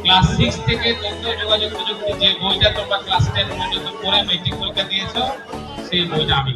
Class six থেকে তথ্য যোগাযোগ প্রযুক্তি যে বইটা তোমরা ক্লাস টেন পর্যন্ত পড়ে মেট্রিক পরীক্ষা দিয়েছ, সেই বইটা আমি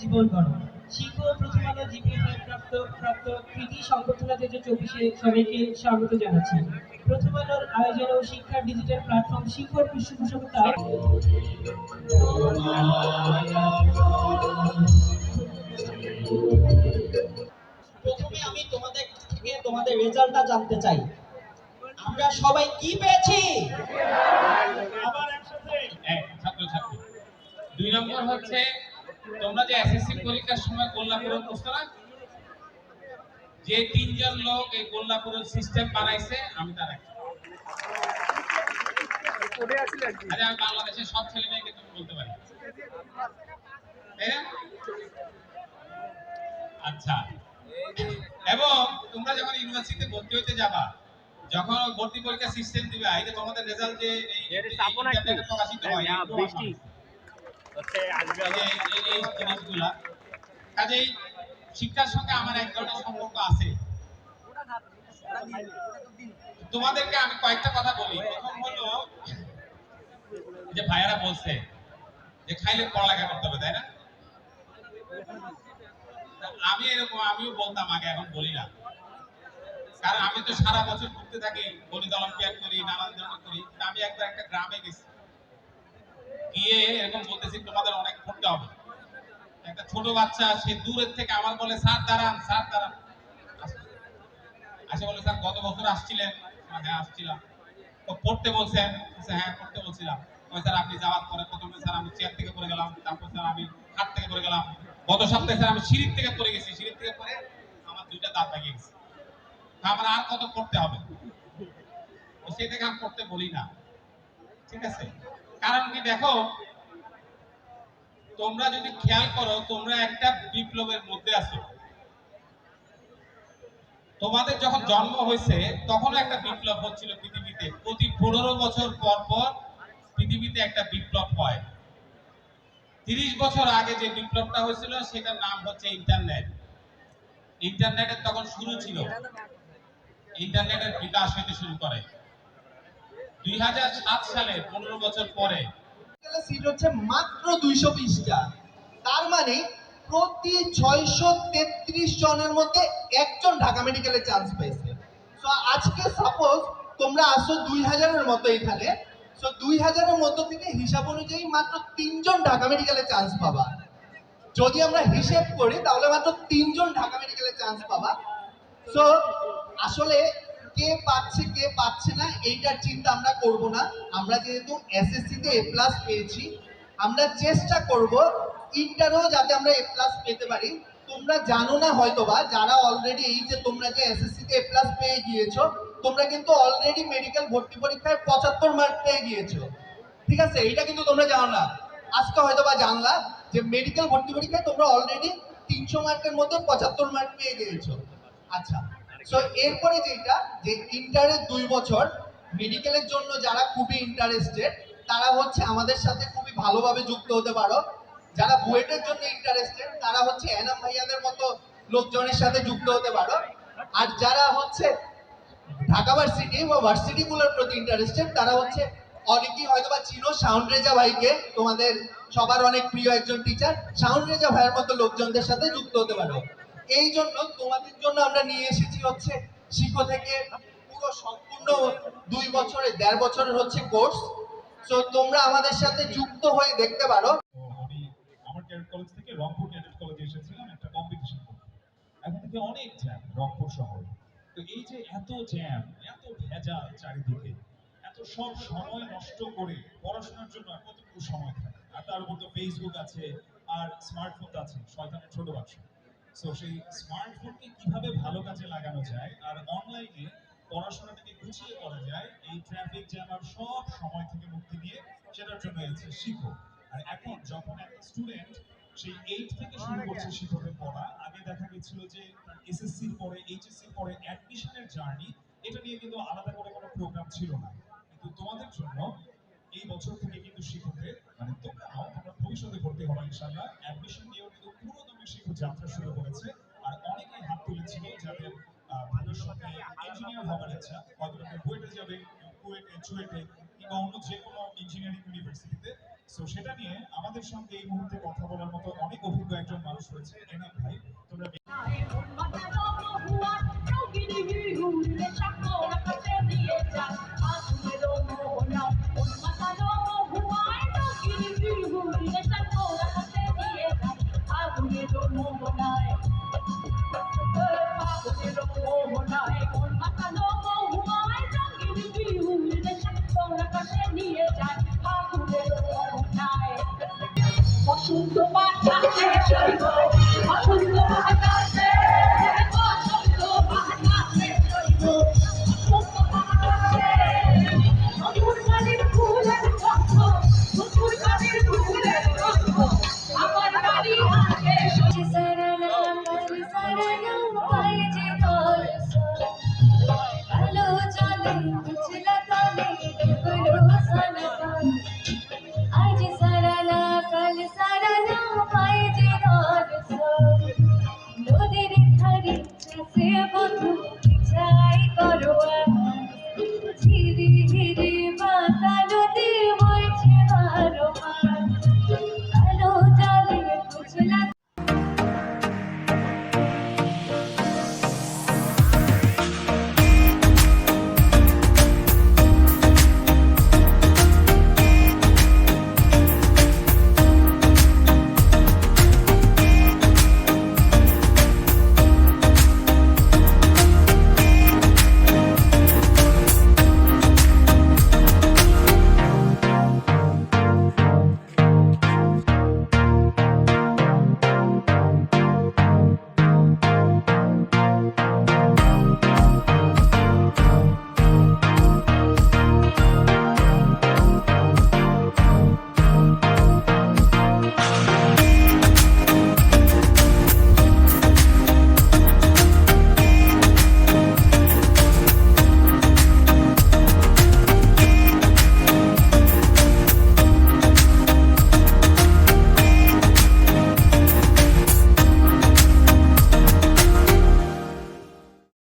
জীবন গড়। শিখো প্রথম আলো প্রাপ্ত প্রাপ্ত কৃতি সংগঠন দু চব্বিশে সবাইকে স্বাগত জানাচ্ছি। প্রথম আলোর আয়োজন ও শিক্ষার ডিজিটাল প্ল্যাটফর্ম শিখর পৃষ্ঠপোষকতায় প্রথমে আমি তোমাদের থেকে তোমাদের রেজাল্টটা জানতে চাই। আমরা সবাই কি পেয়েছি? এক ছাত্রছাত্রী। দুই নম্বর হচ্ছে তোমরা যে এসএসসি পরীক্ষার সময় গোল্লাপুরের বুঝতো না যে তিনজন লোক এই গোল্লাপুরের সিস্টেম বানাইছে আমি তার। আরে আমি সব ছেলে মেয়েকে তুমি বলতে পারি আচ্ছা এবং তোমরা যখন ইউনিভার্সিটিতে ভর্তি হতে যাবা যখন ভর্তি পরীক্ষা সিস্টেম দিবে যে তোমাদের রেজাল্ট যে প্রকাশিত হয় এগুলো আমার বৃষ্টি হচ্ছে আসবে শিক্ষার সঙ্গে আমার এক ধরনের সম্পর্ক আছে। তোমাদেরকে আমি কয়েকটা কথা বলি। প্রথম হলো, যে ভাইয়ারা বলছে যে খাইলে পড়ালেখা করতে হবে, তাই না? আমি এরকম, আমিও বলতাম আগে, এখন বলি না। কারণ আমি তো সারা বছর ঘুরতে থাকি, গণিত অলিম্পিয়াড করি, নানান ধরনের করি। আমি একবার একটা গ্রামে গেছি। গিয়ে এরকম বলতেছি, তোমাদের অনেক পড়তে হবে। একটা ছোট বাচ্চা, সে দূরের থেকে আমার বলে, স্যার, দাঁড়ান স্যার, দাঁড়ান। বলে, স্যার, গত বছর আসছিলেন? হ্যাঁ আসছিলাম। তো পড়তে বলছেন হ্যাঁ পড়তে বলছিলাম। স্যার, আপনি যাওয়ার পরে প্রথমে, স্যার, আমি চেয়ার থেকে পড়ে গেলাম, তারপর, স্যার, আমি হাত থেকে পড়ে গেলাম। গত সপ্তাহে, স্যার, আমি সিঁড়ির থেকে পড়ে গেছি। সিঁড়ির থেকে পড়ে আমার দুইটা দাঁত ভেঙে গেছে। আমার আর কত পড়তে হবে? সেই থেকে আমি পড়তে বলি না। ঠিক আছে? কারণ কি দেখো, তোমরা যদি খেয়াল করো, তোমরা একটা বিপ্লবের মধ্যে আছো। তোমাদের যখন জন্ম হয়েছে তখন একটা বিপ্লব হচ্ছিল পৃথিবীতে। প্রতি পনেরো বছর পর পর পৃথিবীতে একটা বিপ্লব হয়। তিরিশ বছর আগে যে বিপ্লবটা হয়েছিল, সেটার নাম হচ্ছে ইন্টারনেট। ইন্টারনেটের তখন শুরু ছিল। ইন্টারনেটের বিকাশ হইতে শুরু করে। সালে, পনেরো বছর পরে। মাত্র দুইশো বিশটা। তার মানে প্রতি ছয়শো তেত্রিশ জনের মধ্যে একজন ঢাকা মেডিকেলে চান্স পেয়েছে। তো আজকে সাপোজ তোমরা আসো দুই হাজারের মতো এখানে তো দুই হাজারের মধ্য থেকে হিসাব অনুযায়ী মাত্র তিনজন ঢাকা মেডিকেলে চান্স পাবা। যদি আমরা হিসেব করি, তাহলে মাত্র তিনজন ঢাকা মেডিকেলে চান্স পাবা। সো আসলে কে পাচ্ছে কে পাচ্ছে না, এইটার চিন্তা আমরা করব না। আমরা যেহেতু এসএসসি তে এ প্লাস পেয়েছি, আমরা চেষ্টা করব ইন্টারও যাতে আমরা এ প্লাস পেতে পারি। তোমরা জানো না হয়তোবা, যারা অলরেডি এই যে তোমরা যে এসএসসি তে এ প্লাস পেয়ে গিয়েছো, তোমরা কিন্তু অলরেডি মেডিকেল ভর্তি পরীক্ষায় পঁচাত্তর মার্ক পেয়ে গিয়েছো। ঠিক আছে? এটা কিন্তু তোমরা জানো না। আজকে হয়তো বা জানলা যে মেডিকেল ভর্তি পরীক্ষায় তোমরা অলরেডি তিনশো মার্কের মধ্যে পঁচাত্তর মার্ক পেয়ে গিয়েছো। আচ্ছা সো এরপরে যেটা, যে ইন্টারের দুই বছর মেডিকেলের জন্য যারা খুবই ইন্টারেস্টেড তারা হচ্ছে আমাদের সাথে খুবই ভালোভাবে যুক্ত হতে পারো। যারা বুয়েটের জন্য ইন্টারেস্টেড তারা হচ্ছে এনাম ভাইয়াদের মতো লোকজনের সাথে যুক্ত হতে পারো। আর যারা হচ্ছে ঢাকা ভার্সিটি বা ভার্সিটিগুলোর প্রতি ইন্টারেস্টেড তারা হচ্ছে অনেকেই হয়তো বা চিনো সাউন্ড রেজা ভাইকে, তোমাদের সবার অনেক প্রিয় একজন টিচার সাউন্ড রেজা ভাইয়ের মতো লোকজনদের সাথে যুক্ত হতে পারো। এই জন্য তোমাদের জন্য আমরা নিয়ে এসেছি হচ্ছে শিখো থেকে পুরো সম্পূর্ণ দুই বছরে, দেড় বছরের হচ্ছে কোর্স। সো তোমরা আমাদের সাথে যুক্ত হয়ে দেখতে পারো। আমি আমার ক্যাডেট কলেজ থেকে রংপুর ক্যাডেট কলেজে এসেছিলাম একটা কম্পিটিশন এখন থেকে অনেক জ্যাম রংপুর শহর। তো এই যে এত জ্যাম এত ভেজাল চারিদিকে, এত সব সময় নষ্ট করে পড়াশোনার জন্য আর কতটুকু সময় থাকে? আর তার উপর তো ফেসবুক আছে, আর স্মার্টফোন আছে, শয়তানের ছোট বাক্স। সো সেই স্মার্টফোনকে কীভাবে ভালো কাজে লাগানো যায় আর অনলাইনে পড়াশোনাটাকে গুছিয়ে করা যায়, এই ট্রাফিক জ্যাম আর সব সময় থেকে মুক্তি নিয়ে সেটার জন্য এসেছে শিখো। আর এখন যখন একটা স্টুডেন্ট সেই এইট থেকে শুরু করছে শিক্ষকের পড়া, আগে দেখা গেছিল যে এসএসসির পরে এইচএসসির পরে অ্যাডমিশনের জার্নি এটা নিয়ে কিন্তু আলাদা করে কোনো প্রোগ্রাম ছিল না। কিন্তু তোমাদের জন্য এই বছর থেকে কিন্তু শিক্ষকদের মানে তোমরাও, তোমরা ভবিষ্যতে ভর্তি হবা ইনশাআল্লাহ। অ্যাডমিশন নিয়েও কিন্তু পুরোদমে শিক্ষক যাত্রা শুরু করেছে। আর অনেকেই হাত তুলেছিল যাদের অন্য ইঞ্জিনিয়ারিং সেটা নিয়ে আমাদের সঙ্গে এই মুহূর্তে কথা বলার মতো অনেক অভিজ্ঞ একজন মানুষ রয়েছে এনাম ভাই।